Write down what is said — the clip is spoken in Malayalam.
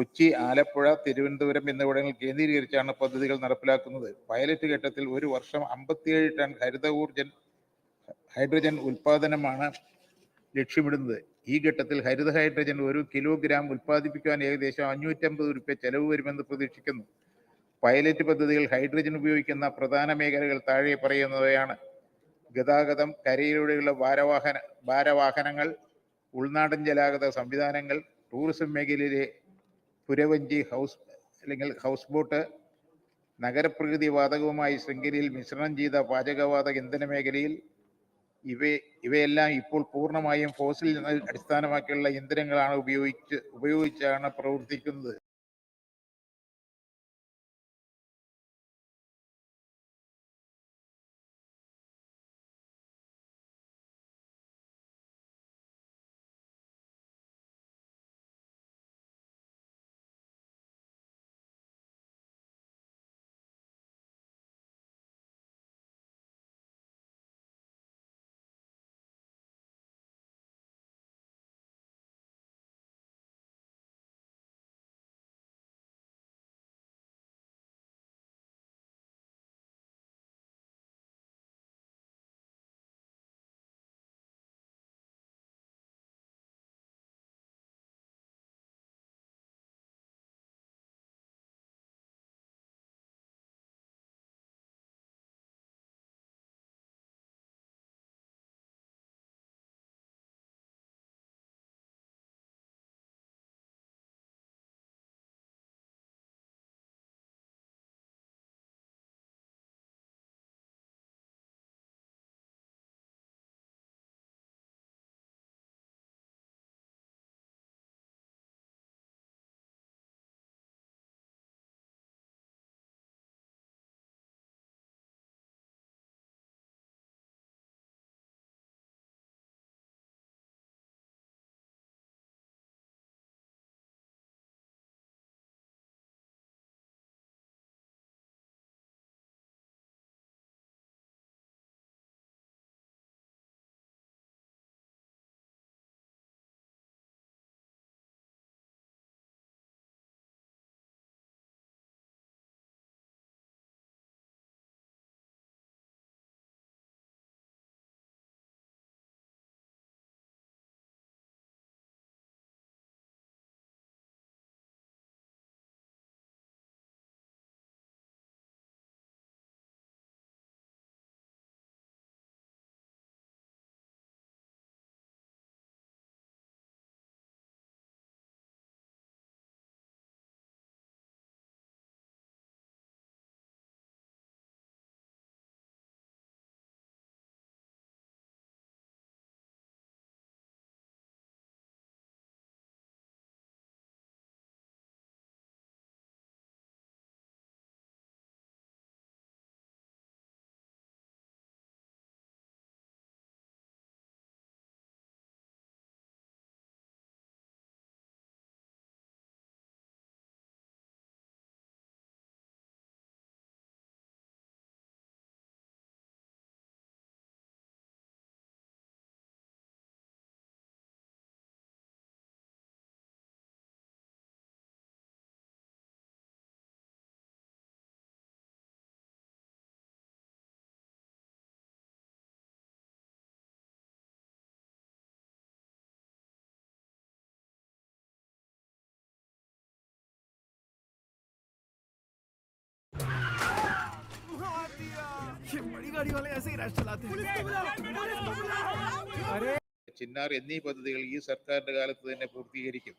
കൊച്ചി ആലപ്പുഴ തിരുവനന്തപുരം എന്നിവിടങ്ങളിൽ കേന്ദ്രീകരിച്ചാണ് പദ്ധതികൾ നടപ്പിലാക്കുന്നത്. പൈലറ്റ് ഘട്ടത്തിൽ ഒരു വർഷം അമ്പത്തിയേഴ് ടൺ ഹരിത ഊർജൻ ഹൈഡ്രജൻ ഉൽപാദനമാണ് ലക്ഷ്യമിടുന്നത്. ഈ ഘട്ടത്തിൽ ഹരിത ഹൈഡ്രജൻ ഒരു കിലോഗ്രാം ഉൽപ്പാദിപ്പിക്കാൻ ഏകദേശം അഞ്ഞൂറ്റമ്പത് രൂപ ചെലവ് വരുമെന്ന് പ്രതീക്ഷിക്കുന്നു. പൈലറ്റ് പദ്ധതികൾ ഹൈഡ്രജൻ ഉപയോഗിക്കുന്ന പ്രധാന മേഖലകൾ താഴെ പറയുന്നവയാണ്. ഗതാഗതം കരയിലൂടെയുള്ള ഭാരവാഹന ഭാരവാഹനങ്ങൾ ഉൾനാടൻ ജലാഗത സംവിധാനങ്ങൾ ടൂറിസം മേഖലയിലെ പുരവഞ്ചി ഹൗസ് അല്ലെങ്കിൽ ഹൗസ് ബോട്ട് നഗരപ്രകൃതി വാതകവുമായി ശൃംഖലയിൽ മിശ്രണം ചെയ്ത പാചകവാതക ഇന്ധന മേഖലയിൽ ഇവ ഇവയെല്ലാം ഇപ്പോൾ പൂർണമായും ഫോസിൽ അടിസ്ഥാനമാക്കിയുള്ള ഇന്ധനങ്ങളാണ് ഉപയോഗിച്ച് ഉപയോഗിച്ചാണ് പ്രവർത്തിക്കുന്നത്. गाड़ी वाले ऐसे ही रैश चलाते हैं ചിന്നാർ എന്നീ പദ്ധതികൾ ഈ സർക്കാരിന്റെ കാലത്ത് തന്നെ പൂർത്തീകരിക്കും